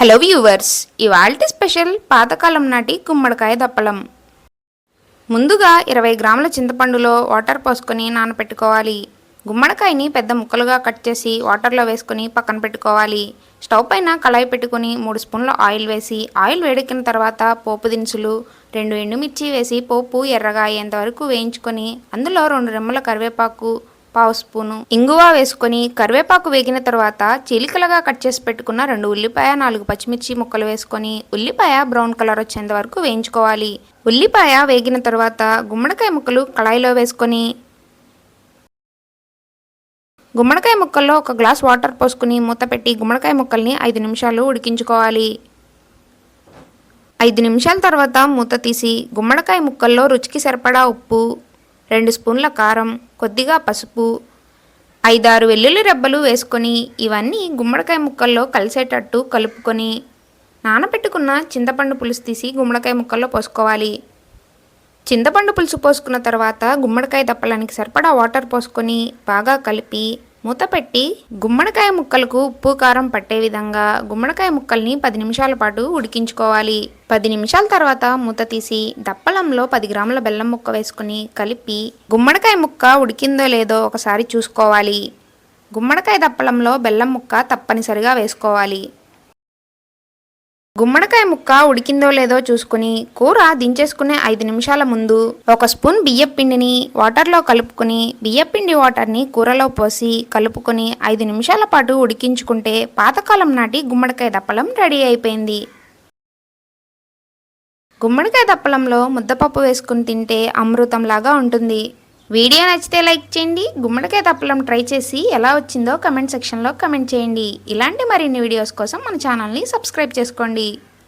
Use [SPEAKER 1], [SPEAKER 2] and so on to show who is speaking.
[SPEAKER 1] Hello viewers ఇవాల్టి special పాతకాలం నాటి గుమ్మడికాయ దప్పలం. ముందుగా ఇరవై గ్రాముల చింతపండులో వాటర్ పోసుకొని నానపెట్టుకోవాలి. గుమ్మడికాయని పెద్ద ముక్కలుగా కట్ చేసి వాటర్లో వేసుకొని పక్కన పెట్టుకోవాలి. స్టవ్ పైన కళాయి పెట్టుకొని మూడు స్పూన్ల ఆయిల్ వేసి ఆయిల్ వేడెక్కిన తర్వాత పోపు దినుసులు రెండు ఎండుమిర్చి వేసి పోపు ఎర్రగా అయ్యేంత వరకు వేయించుకొని అందులో రెండు రెమ్మల కరివేపాకు పావు స్పూను ఇంగువ వేసుకొని కరివేపాకు వేగిన తర్వాత చీలికలుగా కట్ చేసి పెట్టుకున్న రెండు ఉల్లిపాయ నాలుగు పచ్చిమిర్చి ముక్కలు వేసుకొని ఉల్లిపాయ బ్రౌన్ కలర్ వచ్చేంత వరకు వేయించుకోవాలి. ఉల్లిపాయ వేగిన తర్వాత గుమ్మడికాయ ముక్కలు కళాయిలో వేసుకొని గుమ్మడికాయ ముక్కల్లో ఒక గ్లాస్ వాటర్ పోసుకుని మూత పెట్టి గుమ్మడికాయ ముక్కల్ని ఐదు నిమిషాలు ఉడికించుకోవాలి. ఐదు నిమిషాల తర్వాత మూత తీసి గుమ్మడికాయ ముక్కల్లో రుచికి సరిపడా ఉప్పు రెండు స్పూన్ల కారం కొద్దిగా పసుపు ఐదారు వెల్లుల్లి రెబ్బలు వేసుకొని ఇవన్నీ గుమ్మడికాయ ముక్కల్లో కలిసేటట్టు కలుపుకొని నానబెట్టుకున్న చింతపండు పులుసు తీసి గుమ్మడికాయ ముక్కల్లో పోసుకోవాలి. చింతపండు పులుసు పోసుకున్న తర్వాత గుమ్మడికాయ దప్పలానికి సరిపడా వాటర్ పోసుకొని బాగా కలిపి మూత పెట్టి గుమ్మడికాయ ముక్కలకు ఉప్పు కారం పట్టే విధంగా గుమ్మడికాయ ముక్కల్ని పది నిమిషాల పాటు ఉడికించుకోవాలి. పది నిమిషాల తర్వాత మూత తీసి దప్పలంలో పది గ్రాముల బెల్లం ముక్క వేసుకుని కలిపి గుమ్మడికాయ ముక్క ఉడికిందో లేదో ఒకసారి చూసుకోవాలి. గుమ్మడికాయ దప్పలంలో బెల్లం ముక్క తప్పనిసరిగా వేసుకోవాలి. గుమ్మడికాయ ముక్క ఉడికిందో లేదో చూసుకుని కూర దించేసుకునే ఐదు నిమిషాల ముందు ఒక స్పూన్ బియ్యం పిండిని వాటర్లో కలుపుకొని బియ్యం పిండి వాటర్ని కూరలో పోసి కలుపుకొని ఐదు నిమిషాల పాటు ఉడికించుకుంటే పాతకాలం నాటి గుమ్మడికాయ దప్పలం రెడీ అయిపోయింది. గుమ్మడికాయ దప్పలంలో ముద్దపప్పు వేసుకుని తింటే అమృతంలాగా ఉంటుంది. వీడియో నచ్చితే లైక్ చేయండి గుమ్మడికాయ తప్పలం ట్రై చేసి ఎలా వచ్చిందో కమెంట్ సెక్షన్లో కమెంట్ చేయండి. ఇలాంటి మరిన్ని వీడియోస్ కోసం మన ఛానల్ని సబ్స్క్రైబ్ చేసుకోండి.